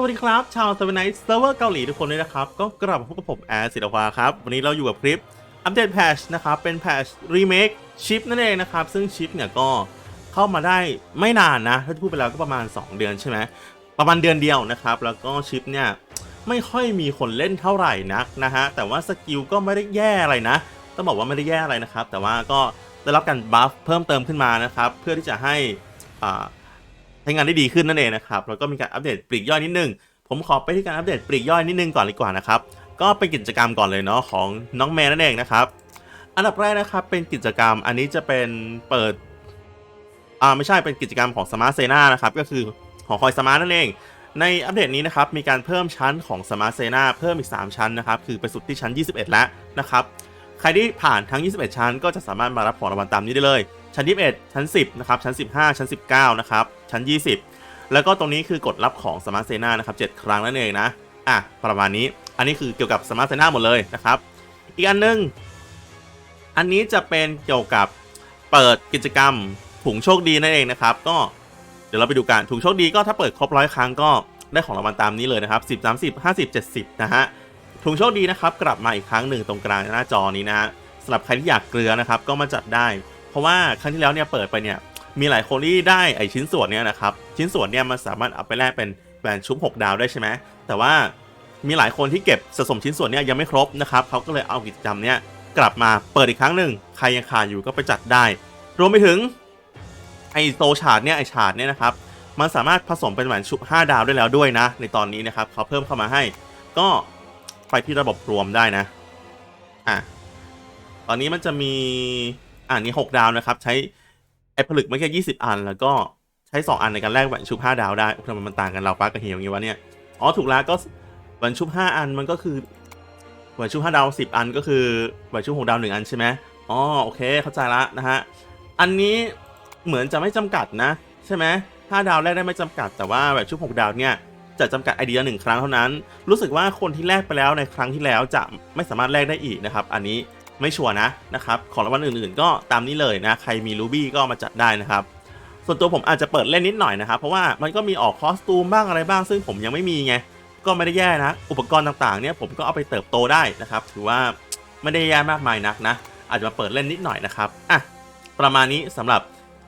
สวัสดีครับ ชาวเซเว่นไนท์เซิร์ฟเวอร์เกาหลีทุกคนด้วยนะครับ ก็กลับมาพบกับผมแอร์ศิลปาครับ วันนี้เราอยู่กับคลิปอัปเดตแพชนะครับ เป็นแพชรีเมคชิปนั่นเองนะครับ ซึ่งชิปเนี่ยก็เข้ามาได้ไม่นานนะ ถ้าพูดไปแล้วก็ประมาณ 2 เดือนใช่ไหมประมาณเดือนเดียวนะครับ แล้วก็ชิปเนี่ยไม่ค่อยมีคนเล่นเท่าไหร่นักนะฮะแต่ว่าสกิลก็ไม่ได้แย่อะไรนะต้องบอกว่าไม่ได้แย่อะไรนะครับแต่ว่าก็ได้รับการบัฟเพิ่มเติมขึ้นมานะครับเพื่อที่จะให้อ่า ช้งานได้ดีขึ้นนั่นเองนะครับแล้วก็มีการอัปเดตปลีกย่อยนิดนึง ผมขอไปที่การอัปเดตปลีกย่อยนิดนึงก่อนดีกว่านะครับก็เป็นกิจกรรมก่อนเลยเนาะของน้องแมนนั่นเองนะครับอันดับแรกนะครับเป็นกิจกรรมอันนี้จะเป็นเปิดอ่าไม่ใช่เป็นกิจกรรมของสมาร์ทเซนานะครับก็คือหอคอยสมาร์ทนั่นเอง ในอัปเดตนี้นะครับมีการเพิ่มชั้นของสมาร์ทเซนาเพิ่มอีก 3 ชั้นนะครับคือไปสุดที่ชั้น 21 แล้วนะครับใครที่ผ่านทั้ง 21 ชั้น ก็จะสามารถมารับของรางวัลตามนี้ได้เลย ชั้น 21 ชั้น 10 นะครับ ชั้น 15 ชั้น 19 นะครับ ชั้น 20 แล้วก็ตรงนี้คือกดรับของสมาร์ทเซนานะครับ 7 ครั้งนั่นเองนะ อะ ประมาณนี้ อันนี้คือเกี่ยวกับสมาร์ทเซนาหมดเลยนะครับ อีกอันหนึง อันนี้จะเป็นเกี่ยวกับเปิดกิจกรรมถุงโชคดีนั่นเองนะครับ ก็เดี๋ยวเราไปดูกันถุงโชคดีก็ถ้าเปิดครบร้อยครั้งก็ได้ของรางวัลตามนี้เลยนะครับ10 30 50 70 นะฮะถุงโชคดีนะครับ กลับมาอีกครั้งหนึ่งตรงกลางหน้าจอนี้นะฮะสำหรับใครที่อยากเกลือนะครับ ก็มาจัดได้ เพราะว่าครั้งที่แล้วเนี่ยเปิดไปเนี่ยมีหลายคนที่ได้ไอชิ้นส่วนเนี่ยนะครับชิ้นส่วนเนี่ยมันสามารถเอาไปแลกเป็นแหวนชุบ6ดาวได้ใช่ไหมแต่ว่ามีหลายคนที่เก็บสะสมชิ้นส่วนเนี่ยยังไม่ครบนะครับเขาก็เลยเอากิจกรรมเนี่ยกลับมาเปิดอีกครั้งหนึ่งใครยังขาดอยู่ก็ไปจัดได้ รวมไปถึงไอโซชาร์ดเนี่ยไอชาร์ดเนี่ยนะครับมันสามารถผสมเป็นแหวนชุบ5ดาวได้แล้วด้วยนะ ในตอนนี้นะครับเขาเพิ่มเข้ามาให้ ก็ไปที่ระบบรวมได้นะอะตอนนี้มันจะมี อ่านี้6ดาวนะครับ ใช้ไอ้ผลึกไม่แค่20อัน แล้วก็ใช้2อันในการแลกแหวนชุบ5ดาวได้ทำไมมันต่างกันเราป้ากับเฮียอย่างงี้วะเนี่ยอ๋อถูกแล้วก็แหวนชุบ5อันมันก็คือแหวนชุบ5ดาว10อันก็คือแหวนชุบ6ดาว1อันใช่ไหมอ๋อโอเคเข้าใจละนะฮะอันนี้เหมือนจะไม่จำกัดนะ ใช่ไหม5ดาวแรกได้ไม่จำกัดแต่ว่าแบบชุบ6ดาวเนี่ยจะจำกัดไอเดียหนึ่งครั้งเท่านั้น รู้สึกว่าคนที่แลกไปแล้วในครั้งที่แล้วจะไม่สามารถแลกได้อีกนะครับ อันนี้ ไม่ชัวร์นะนะครับของรางวัลอื่นๆ ก็ตามนี้เลยนะใครมีรูบี้ก็มาจัดได้นะครับส่วนตัวผมอาจจะเปิดเล่นนิดหน่อยนะครับเพราะว่ามันก็มีออกคอสตูมบ้างอะไรบ้าง ซึ่งผมยังไม่มีไงก็ไม่ได้แย่นะ อุปกรณ์ต่างๆเนี่ยผมก็เอาไปเติบโตได้นะครับ ถือว่าไม่ได้แย่มากมายนักนะ อาจจะมาเปิดเล่นนิดหน่อยนะครับอะประมาณนี้สำหรับ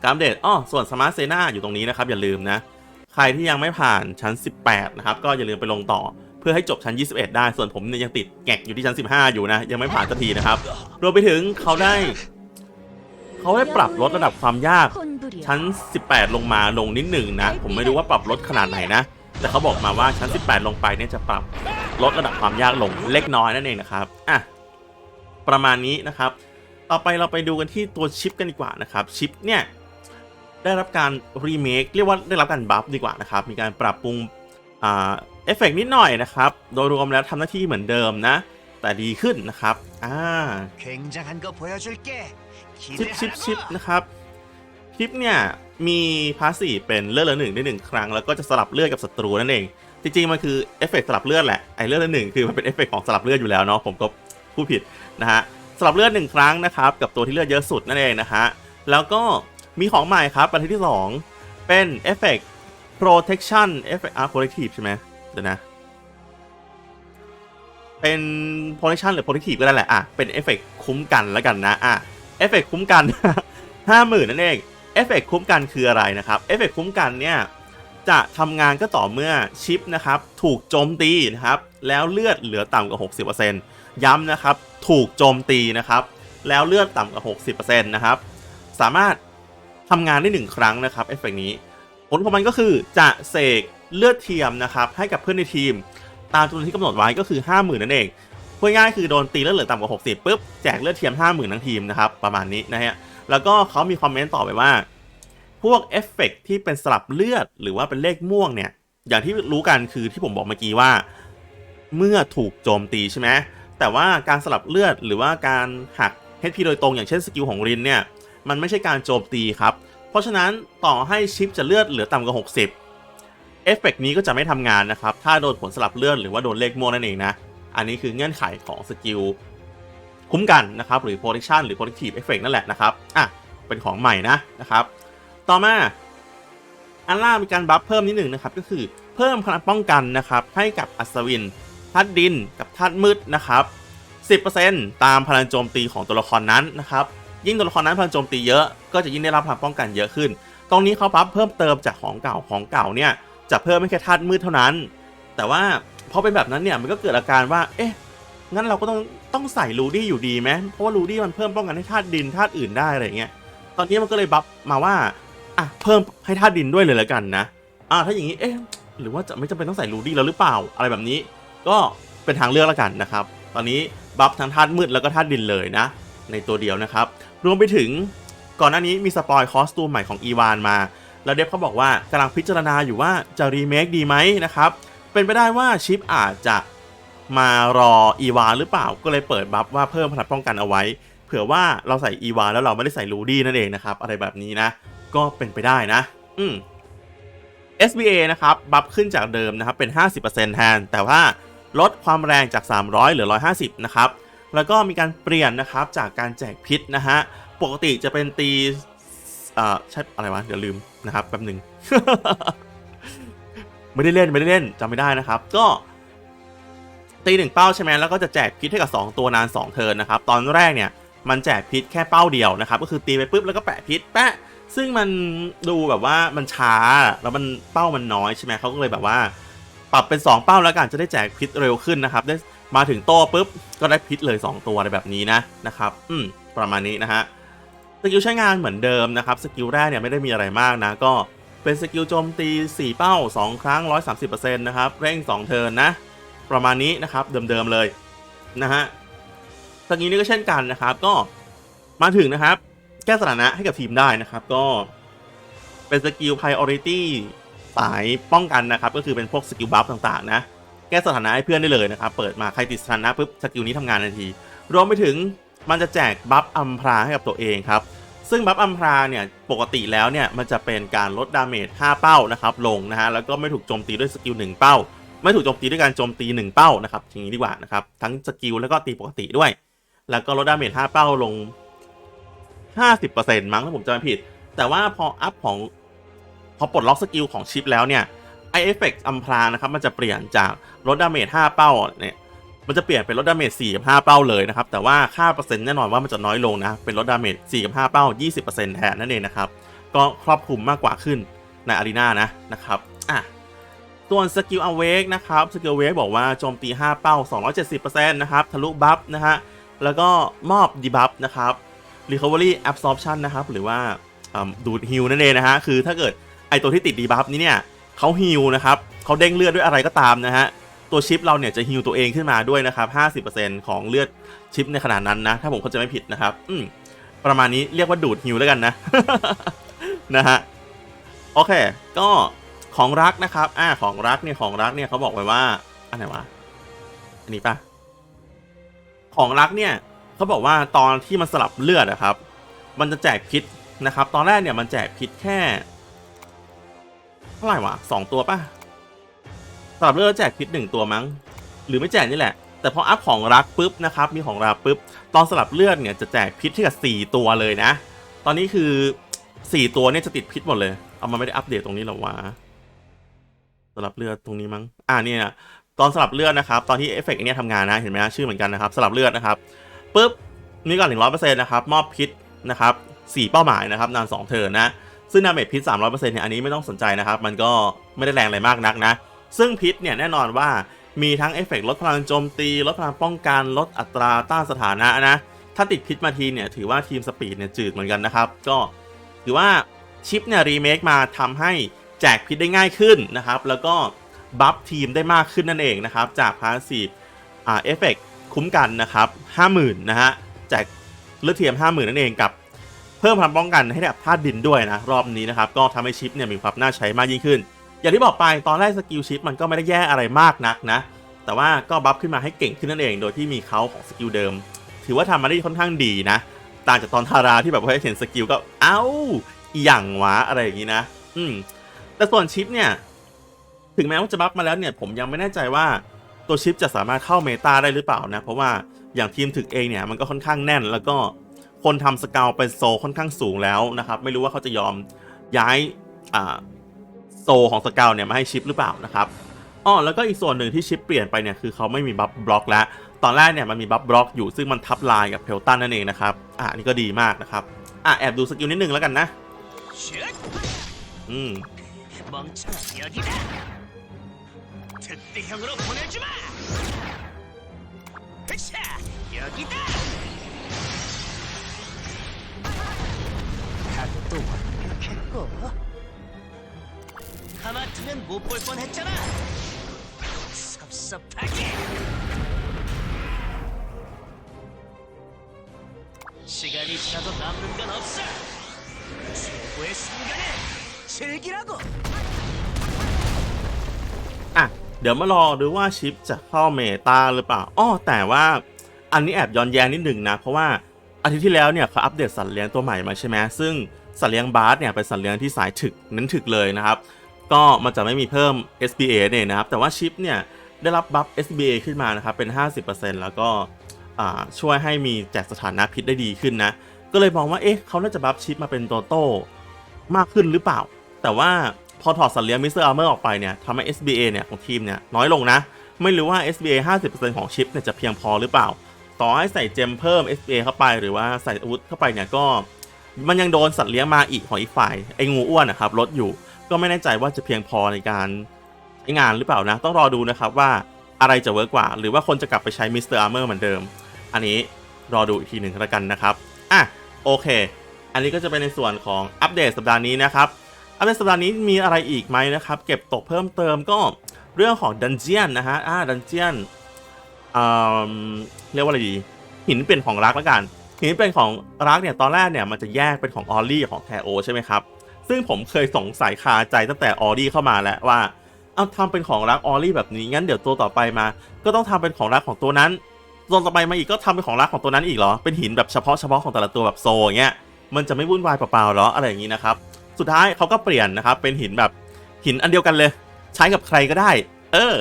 การอัปเดตอ้อส่วนสมาร์ทเซนาอยู่ตรงนี้นะครับอย่าลืมนะ ใครที่ยังไม่ผ่านชั้น 18 นะครับ ก็อย่าลืมไปลงต่อ เพื่อให้จบชั้น 21 ได้ ส่วนผมเนี่ยยังติดแงกอยู่ที่ชั้น 15 อยู่นะ ยังไม่ผ่านสักทีนะครับ รวมไปถึงเขาได้ เขาได้ปรับลดระดับความยาก ชั้น 18 ลงมาลงนิดหนึ่งนะ ผมไม่รู้ว่าปรับลดขนาดไหนนะ แต่เขาบอกมาว่าชั้น 18 ลงไปเนี่ยจะปรับลดระดับความยากลงเล็กน้อยนั่นเองนะครับ อะ ประมาณนี้นะครับ ต่อไปเราไปดูกันที่ตัวชิปกันดีกว่านะครับ ชิปเนี่ยได้รับการรีเมคเรียกว่าได้รับการบัฟดีกว่านะครับ มีการปรับปรุง เอฟเฟกนิดหน่อยนะครับ โดยรวมแล้วทำหน้าที่เหมือนเดิมนะ แต่ดีขึ้นนะครับ อ่าชิปชิปชิปนะครับชิปเนี่ยมีพาสซีเป็นเลือดละหนึ่งได้หนึ่งครั้ง แล้วก็จะสลับเลือดกับศัตรูนั่นเอง จริงๆมันคือเอฟเฟกสลับเลือดแหละไอเลือดละหนึ่งคือมันเป็นเอฟเฟกของสลับเลือดอยู่แล้วเนาะผมก็ผู้ผิดนะฮะสลับเลือดหนึ่งครั้งนะครับกับตัวที่เลือดเยอะสุดนั่นเองนะฮะแล้วก็มีของใหม่ครับประเทศที่ 2 เป็นเอฟเฟก protection เอฟเฟกต์อะ protective ใช่ไหมเดี๋ยวนะ เป็น protection หรือ protective ก็ได้แหละ อะ เป็นเอฟเฟกต์คุ้มกันแล้วกันนะ อะ เอฟเฟกต์คุ้มกัน ห้าหมื่นนั่นเอง เอฟเฟกต์คุ้มกันคืออะไรนะครับ เอฟเฟกต์คุ้มกันเนี่ย จะทำงานก็ต่อเมื่อชิปนะครับ ถูกโจมตีนะครับ แล้วเลือดเหลือต่ำกว่า 60%ย้ำนะครับ ถูกโจมตีนะครับ แล้วเลือดต่ำกว่า 60%นะครับ สามารถทำงานได้หนึ่งครั้งนะครับ เอฟเฟกต์นี้ ผลของมันก็คือจะเสกเลือดเทียมนะครับให้กับเพื่อนในทีม ตามจำนวนที่กำหนดไว้ก็คือ 50,000 นั่นเองพูดง่ายคือโดนตีแล้วเหลือต่ำกว่า 60ปุ๊บแจกเลือดเทียม 50,000 ทั้งทีมนะครับประมาณนี้นะฮะแล้วก็เขามีคอมเมนต์ต่อไปว่า พวกเอฟเฟกต์ที่เป็นสลับเลือดหรือว่าเป็นเลขม่วงเนี่ยอย่างที่รู้กันคือที่ผมบอกเมื่อกี้ว่า เมื่อถูกโจมตีใช่ไหมแต่ว่าการสลับเลือดหรือว่าการหัก HP โดยตรงอย่างเช่นสกิลของรินเนี่ยมันไม่ใช่การโจมตีครับ เพราะฉะนั้นต่อให้ชิปจะเลือดเหลือต่ำกว่า 60 เอฟเฟกต์นี้ก็จะไม่ทำงานนะครับ ถ้าโดนผลสลับเลือดหรือว่าโดนเลขม่วงนั่นเองนะ อันนี้คือเงื่อนไขของสกิลคุ้มกันนะครับ หรือ protection หรือ protective effect นั่นแหละนะครับอะเป็นของใหม่นะนะครับ ต่อมาอันล่ามีการบัฟเพิ่มนิดหนึ่งนะครับ ก็คือเพิ่มพิ่มพลังป้องกันนะครับ ให้กับอัศวินธาตุดินกับธาตุมืดนะครับ 10%ตามพลังโจมตีของตัวละครนั้นนะครับ ยิ่งตัวละครนั้นพลังโจมตีเยอะก็จะยิ่งได้รับพลังป้องกันเยอะขึ้น ตรงนี้เขาพับเพิ่มเติมจากของเก่าของเก่าเนี่ยจะเพิ่มไม่แค่ธาตุมืดเท่านั้น แต่ว่าพอเป็นแบบนั้นเนี่ยมันก็เกิดอาการว่า เอ๊ะงั้นเราก็ต้องต้องใส่รูดี้อยู่ดีไหมเพราะว่ารูดี้มันเพิ่มป้องกันให้ธาตุดินธาตุอื่นได้อะไรอย่างเงี้ยตอนนี้มันก็เลยบัฟมาว่าอะเพิ่มให้ธาตุดินด้วยเลยแล้วกันนะอะถ้าอย่างนี้เอ๊ะหรือว่าจะไม่จำเป็นต้องใส่รูดี้แล้วหรือเปล่าอะไรแบบนี้ ก็เป็นทางเลือกแล้วกันนะครับ ตอนนี้บัฟทั้งธาตุมืดแล้วก็ธาตุดินเลยนะ ในตัวเดียวนะครับ รวมไปถึงก่อนหน้านี้มีสปอยคอสตูมใหม่ของอีวานมา แล้วเดฟเขาบอกว่ากำลังพิจารณาอยู่ว่าจะรีเมคดีไหมนะครับ เป็นไปได้ว่าชิปอาจจะมารออีวานหรือเปล่าก็เลยเปิดบัฟว่าเพิ่มพลังป้องกันเอาไว้ เผื่อว่าเราใส่อีวานแล้วเราไม่ได้ใส่รูดี้นั่นเองนะครับ อะไรแบบนี้นะ ก็เป็นไปได้นะ อืม SBA นะครับ บัฟขึ้นจากเดิมนะครับเป็น 50%แทน แต่ว่าลดความแรงจาก 300 เหลือ 150 นะครับ แล้วก็มีการเปลี่ยนนะครับจากการแจกพิษนะฮะ ปกติจะเป็นตีเอ่อใช่อะไรวะ เดี๋ยวลืมนะครับแป๊บหนึ่งไม่ได้เล่นไม่ได้เล่นจำไม่ได้นะครับ ก็ตีหนึ่งเป้าใช่ไหมแล้วก็จะแจกพิษให้กับ 2 ตัวนาน 2 เทินนะครับ ตอนแรกเนี่ยมันแจกพิษแค่เป้าเดียวนะครับ ก็คือตีไปปุ๊บแล้วก็แปะพิษแปะ ซึ่งมันดูแบบว่ามันช้าแล้วมันเป้ามันน้อยใช่ไหมเขาก็เลยแบบว่า ปรับเป็น 2 เป้าแล้วกันจะได้แจกพิษเร็วขึ้นนะครับ ได้ มาถึงโต้ปุ๊บก็ได้พิษเลย 2 ตัวอะไรแบบนี้นะนะครับอืมประมาณนี้นะฮะสกิลใช้งานเหมือนเดิมนะครับสกิลแรกเนี่ยไม่ได้มีอะไรมากนะ ก็เป็นสกิลโจมตี 4 เป้า 2 ครั้ง 130%นะครับเร่ง 2 เทิร์นนะ ประมาณนี้นะครับเดิมๆเลยนะฮะสกิลนี้ก็เช่นกันนะครับ ก็มาถึงนะครับ แก้สถานะให้กับทีมได้นะครับก็เป็นสกิล priority สายป้องกันนะครับ ก็คือเป็นพวกสกิลบัฟต่างๆนะ แก้สถานะให้เพื่อนได้เลยนะครับ เปิดมาใครติดสถานะปุ๊บสกิลนี้ทำงานทันที รวมไปถึงมันจะแจกบัฟอัมพราให้กับตัวเองครับ ซึ่งบัฟอัมพราเนี่ยปกติแล้วเนี่ยมันจะเป็นการลดดาเมจ5เป้านะครับลงนะฮะแล้วก็ไม่ถูกโจมตีด้วยสกิล1เป้า ไม่ถูกโจมตีด้วยการโจมตี 1 เป้านะครับอย่างนี้ดีกว่านะครับทั้งสกิลแล้วก็ตีปกติด้วย แล้วก็ลดดาเมจ5เป้าลง 50%มั้งถ้าผมจำไม่ผิด แต่ว่าพออัพของพอปลดล็อกสกิลของชิปแล้วเนี่ย ไอเอฟเฟกต์อัมพรางนะครับมันจะเปลี่ยนจากลดดาเมจ5เป้าเนี่ยมันจะเปลี่ยนเป็นลดดาเมจ4กับ5เป้าเลยนะครับแต่ว่าค่าเปอร์เซ็นต์แน่นอนว่ามันจะน้อยลงนะเป็นลดดาเมจ4กับ5เป้า 20%แทนนั่นเองนะครับก็ครอบคลุมมากกว่าขึ้นในอารีนานะนะครับอะส่วนสกิลอเวกนะครับสกิลเวกบอกว่าโจมตี 5 เป้า 270%นะครับทะลุบัฟนะฮะแล้วก็มอบดีบัฟนะครับ Recovery Absorption นะครับหรือว่าอ่าดูดฮิลนั่นเองนะฮะคือถ้าเกิดไอตัวที่ติดดีบัฟนี้เนี่ย เขาฮิลนะครับเขาเด้งเลือดด้วยอะไรก็ตามนะฮะตัวชิปเราเนี่ยจะฮิลตัวเองขึ้นมาด้วยนะครับ 50%ของเลือดชิปในขนาดนั้นนะ ถ้าผมเข้าใจไม่ผิดนะครับ อืมประมาณนี้เรียกว่าดูดฮิลแล้วกันนะ นะฮะ โอเค ก็ของรักนะครับ อ่า ของรักเนี่ย ของรักเนี่ยเขาบอกไว้ว่า อันไหนวะ อันนี้ปะของรักเนี่ยเขาบอกว่าตอนที่มันสลับเลือดนะครับ มันจะแจกพิษนะครับ ตอนแรกเนี่ยมันแจกพิษแค่ ท่าไหร่วะสองตัวป่ะสลับเลือดแจกพิษหนึ่งตัวมั้ง หรือไม่แจกนี่แหละ แต่พออัพของรักปุ๊บนะครับ มีของรักปุ๊บ ตอนสลับเลือดเนี่ยจะแจกพิษที่กับสี่ตัวเลยนะ ตอนนี้คือสี่ตัวเนี่ยจะติดพิษหมดเลย เอามาไม่ได้อัปเดตตรงนี้หรอวะสลับเลือดตรงนี้มั้ง อ่าเนี่ยตอนสลับเลือดนะครับ ตอนที่เอฟเฟกต์อันเนี้ยทำงานนะ เห็นไหมฮะชื่อเหมือนกันนะครับสลับเลือดนะครับปุ๊บนี่ก่อนถึงร้อยเปอร์เซ็นต์นะครับ มอบพิษนะครับสี่เป้าหมายนะครับนานสองเทิร์นนะ ซึ่งดาเมจพิษสามร้อยเนี่ยอันนี้ไม่ต้องสนใจนะครับ มันก็ไม่ได้แรงอะไรมากนักนะ ซึ่งพิษเนี่ยแน่นอนว่ามีทั้งเอฟเฟกต์ลดพลังโจมตี ลดพลังป้องกันลดอัตราต้านสถานะนะ ถ้าติดพิษมาทีเนี่ยถือว่าทีมสปีดเนี่ยจืดเหมือนกันนะครับ ก็ถือว่าชิปเนี่ยรีเมคมาทำให้แจกพิษได้ง่ายขึ้นนะครับ แล้วก็บัฟทีมได้มากขึ้นนั่นเองนะครับ จากพาสซีฟอ่าเอฟเฟกต์คุ้มกันนะครับ 50,000 นะฮะแจกเลือดเทียม 50,000 นั่นเองกับ เพิ่มพลังป้องกันให้กับธาตุดินด้วยนะรอบนี้นะครับก็ทำให้ชิปเนี่ยมีความน่าใช้มากยิ่งขึ้น อย่างที่บอกไปตอนแรกสกิลชิปมันก็ไม่ได้แย่อะไรมากนักนะ แต่ว่าก็บัฟขึ้นมาให้เก่งขึ้นนั่นเอง โดยที่มีเขาของสกิลเดิม ถือว่าทำมาได้ค่อนข้างดีนะ ต่างจากตอนทาราที่แบบว่าเห็นสกิลก็เอ้าอย่างวะอะไรอย่างนี้นะ อืมแต่ส่วนชิปเนี่ยถึงแม้ว่าจะบัฟมาแล้วเนี่ยผมยังไม่แน่ใจว่าตัวชิปจะสามารถเข้าเมตาได้หรือเปล่านะ เพราะว่าอย่างทีมถึกเองเนี่ยมันก็ค่อนข้างแน่นแล้วก็ คนทำสเกลเป็นโซค่อนข้างสูงแล้วนะครับ ไม่รู้ว่าเขาจะยอมย้ายอ่า โซของสเกลเนี่ยมาให้ชิปหรือเปล่านะครับอ๋อแล้วก็อีกส่วนหนึ่งที่ชิปเปลี่ยนไปเนี่ยคือเขาไม่มีบัฟบล็อกแล้ว ตอนแรกเนี่ยมันมีบัฟบล็อกอยู่ซึ่งมันทับลายกับเพลตันนั่นเองนะครับอ่ะอันนี่ก็ดีมากนะครับอ่ะแอบดูสกิลนิดนึงแล้วกันนะ 슛! อืม 멍청아 여기다. 특대형으로 보내주마. 으쌰 여기다. 완벽했고. 하마터면 못 볼 뻔했잖아. 섭섭하게. 시간이 지나도 남는 건 없어. 최고의 순간을 즐기라고. อ่ะเดี๋ยวมารอดูว่าชิปจะเข้าเมตาหรือเปล่าอ้อแต่ว่าอันนี้แอบย้อนแย้งนิดหนึ่งนะ เพราะว่าอาทิตย์ที่แล้วเนี่ยเขาอัปเดตสัตว์เลี้ยงตัวใหม่มาใช่ไหมซึ่ง สัตว์เลี้ยงบาร์สเนี่ยเป็นสัตว์เลี้ยงที่สายถึกเน้นถึกเลยนะครับ ก็มันจะไม่มีเพิ่ม SBA เนี่ยนะครับ แต่ว่าชิปเนี่ยได้รับบัฟ SBA ขึ้นมานะครับเป็น 50%แล้วก็ช่วยให้มีแจกสถานะพิษได้ดีขึ้นนะ ก็เลยมองว่าเอ๊ะเขาน่าจะบัฟชิปมาเป็นโตโต้มากขึ้นหรือเปล่า แต่ว่าพอถอดสัตว์เลี้ยงมิสเตอร์อาร์เมอร์ออกไปเนี่ยทำให้ SBA เนี่ยของทีมเนี่ยน้อยลงนะ ไม่รู้ว่า SBA 50%ของชิปเนี่ยจะเพียงพอหรือเปล่า ต่อให้ใส่เจมเพิ่ม SBA เข้าไปหรือว่าใส่อาวุธเข้าไปเนี่ยก็ มันยังโดนสัตว์เลี้ยงมาอีกของอีกฝ่ายไอ้งูอ้วนนะครับลดอยู่ก็ไม่แน่ใจว่าจะเพียงพอในการใช้งานหรือเปล่านะ ต้องรอดูนะครับว่าอะไรจะเวิร์กกว่า หรือว่าคนจะกลับไปใช้มิสเตอร์อาร์เมอร์เหมือนเดิม อันนี้รอดูอีกทีหนึ่งแล้วกันนะครับอะโอเค อันนี้ก็จะเป็นในส่วนของอัปเดตสัปดาห์นี้นะครับอัปเดตสัปดาห์นี้มีอะไรอีกไหมนะครับ เก็บตกเพิ่มเติมก็เรื่องของดันเจียนนะฮะอ่าดันเจียนอ่าเรียกว่าอะไรดีหินเป็นของรักแล้วกัน หินเป็นของรักเนี่ยตอนแรกเนี่ยมันจะแยกเป็นของออลลี่ของแทโอใช่ไหมครับซึ่งผมเคยสงสัยคาใจตั้งแต่ออลลี่เข้ามาแล้วว่า เอาทำเป็นของรักออลลี่แบบนี้งั้นเดี๋ยวตัวต่อไปมา ก็ต้องทำเป็นของรักของตัวนั้นตัวต่อไปมาอีกก็ทำเป็นของรักของตัวนั้นอีกเหรอเป็นหินแบบเฉพาะเฉพาะของแต่ละตัวแบบโซอย่างเงี้ยมันจะไม่วุ่นวายเปล่าๆเหรออะไรอย่างนี้นะครับสุดท้ายเขาก็เปลี่ยนนะครับเป็นหินแบบหินอันเดียวกันเลย ใช้กับใครก็ได้ เออ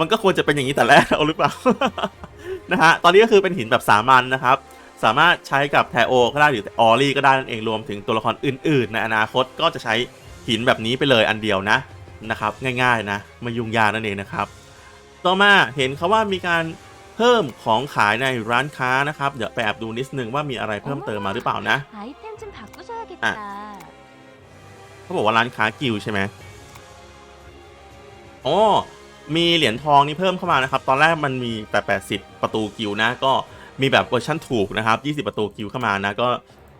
มันก็ควรจะเป็นอย่างนี้แต่แรกเอาหรือเปล่านะฮะตอนนี้ก็คือเป็นหินแบบสามัญนะครับ สามารถใช้กับแทโอก็ได้หรือออรี่ก็ได้นั่นเองรวมถึงตัวละครอื่นๆ ในอนาคตก็จะใช้หินแบบนี้ไปเลยอันเดียวนะนะครับ ง่ายๆนะไม่ยุ่งยากนั่นเองนะครับ ต่อมาเห็นเขาว่ามีการเพิ่มของขายในร้านค้านะครับเดี๋ยวแอบดูนิดนึงว่ามีอะไรเพิ่มเติมมาหรือเปล่านะเขาบอกว่าร้านค้ากิวใช่ไหมอ๋อมีเหรียญทองนี่เพิ่มเข้ามานะครับ ตอนแรกมันมีแต่ 80 ประตูกิวนะก็ มีแบบเวอร์ชั่นถูกนะครับ 20 ประตูกิลด์เข้ามานะก็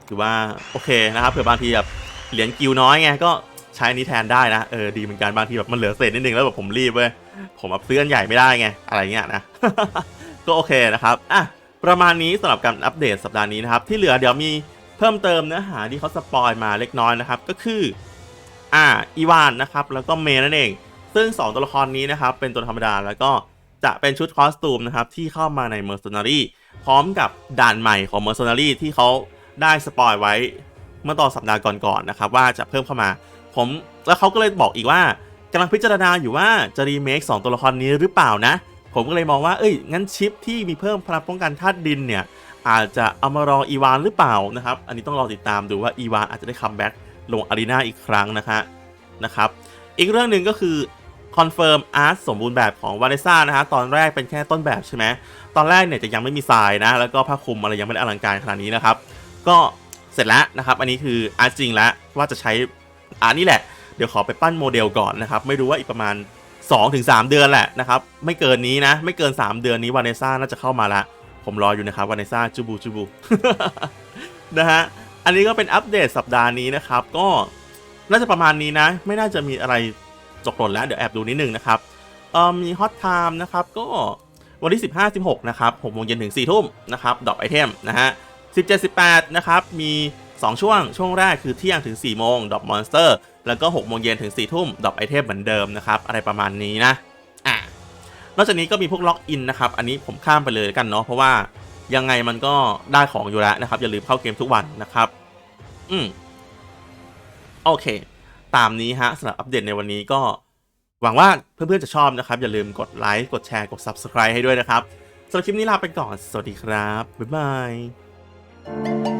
ถือว่าโอเคนะครับเผื่อบางทีแบบเหรียญกิลด์น้อยไงก็ใช้อนี้แทนได้นะเออดีเหมือนกันบางทีแบบมันเหลือเศษนิดนึงแล้วแบบผมรีบเว้ยผมแบบซื้ออันใหญ่ไม่ได้ไงอะไรเงี้ยนะก็โอเคนะครับอะประมาณนี้สำหรับการอัปเดตสัปดาห์นี้นะครับ ที่เหลือเดี๋ยวมีเพิ่มเติมเนื้อหาที่เขาสปอยมาเล็กน้อยนะครับ ก็คืออ่าอีวานนะครับแล้วก็เมย์นั่นเอง ซึ่ง 2 ตัวละครนี้นะครับเป็นตัวธรรมดาแล้วก็ จะเป็นชุดคอสตูมนะครับที่เข้ามาใน Mercenary พร้อมกับด่านใหม่ของ Mercenary ที่เขาได้สปอยไว้เมื่อตอนสัปดาห์ก่อนๆนะครับว่าจะเพิ่มเข้ามา ผมแล้วเขาก็เลยบอกอีกว่ากำลังพิจารณาอยู่ว่าจะรีเมค2ตัวละครนี้หรือเปล่านะ ผมก็เลยมองว่าเอ้ยงั้นชิปที่มีเพิ่มพลังป้องกันธาตุดินเนี่ยอาจจะเอามารออีวานหรือเปล่านะครับ อันนี้ต้องรอติดตามดูว่าอีวานอาจจะได้คัมแบ็กลงอารีนาอีกครั้งนะฮะนะครับ อีกเรื่องหนึ่งก็คือ คอนเฟิร์มอาร์ตสมบูรณ์แบบของวานิซ่านะฮะตอนแรกเป็นแค่ต้นแบบใช่ไหมตอนแรกเนี่ยจะยังไม่มีทรายนะ แล้วก็ผ้าคลุมอะไรยังไม่ได้อลังการขนาดนี้นะครับ ก็เสร็จแล้วนะครับ อันนี้คืออาร์ตจริงแล้วว่าจะใช้อาร์ตนี่แหละ เดี๋ยวขอไปปั้นโมเดลก่อนนะครับ ไม่รู้ว่าอีกประมาณ 2-3 เดือนแหละนะครับ ไม่เกินนี้นะ ไม่เกิน 3 เดือนนี้วานิซ่าน่าจะเข้ามาละผมรออยู่นะครับวานิซ่าจูบูจูบูนะฮะอันนี้ก็เป็นอัปเดตสัปดาห์นี้นะครับ ก็น่าจะประมาณนี้นะ ไม่น่าจะมีอะไร จกหล่นแล้วเดี๋ยวแอบดูนิดนึงนะครับมีฮอตไทม์นะครับก็วันที่ 15 16 นะครับ6โมงเย็นถึง 4 ทุ่มนะครับดรอปไอเทมนะฮะ17 18 นะครับ มี 2 ช่วงช่วงแรกคือเที่ยงถึง 4 โมงดรอปมอนสเตอร์ แล้วก็ 6 โมงเย็นถึง 4 ทุ่มดรอปไอเทมเหมือนเดิมนะครับ อะไรประมาณนี้นะอะนอกจากนี้ก็มีพวกล็อกอินนะครับ อันนี้ผมข้ามไปเลยกันเนาะเพราะว่ายังไงมันก็ได้ของอยู่แล้วนะครับ อย่าลืมเข้าเกมทุกวันนะครับ อืมโอเค ตามนี้ฮะสำหรับอัปเดตในวันนี้ก็หวังว่าเพื่อนๆจะชอบนะครับ อย่าลืมกดไลค์กดแชร์กด Subscribe ให้ด้วยนะครับสำหรับคลิปนี้ลาไปก่อน สวัสดีครับ บ๊ายบาย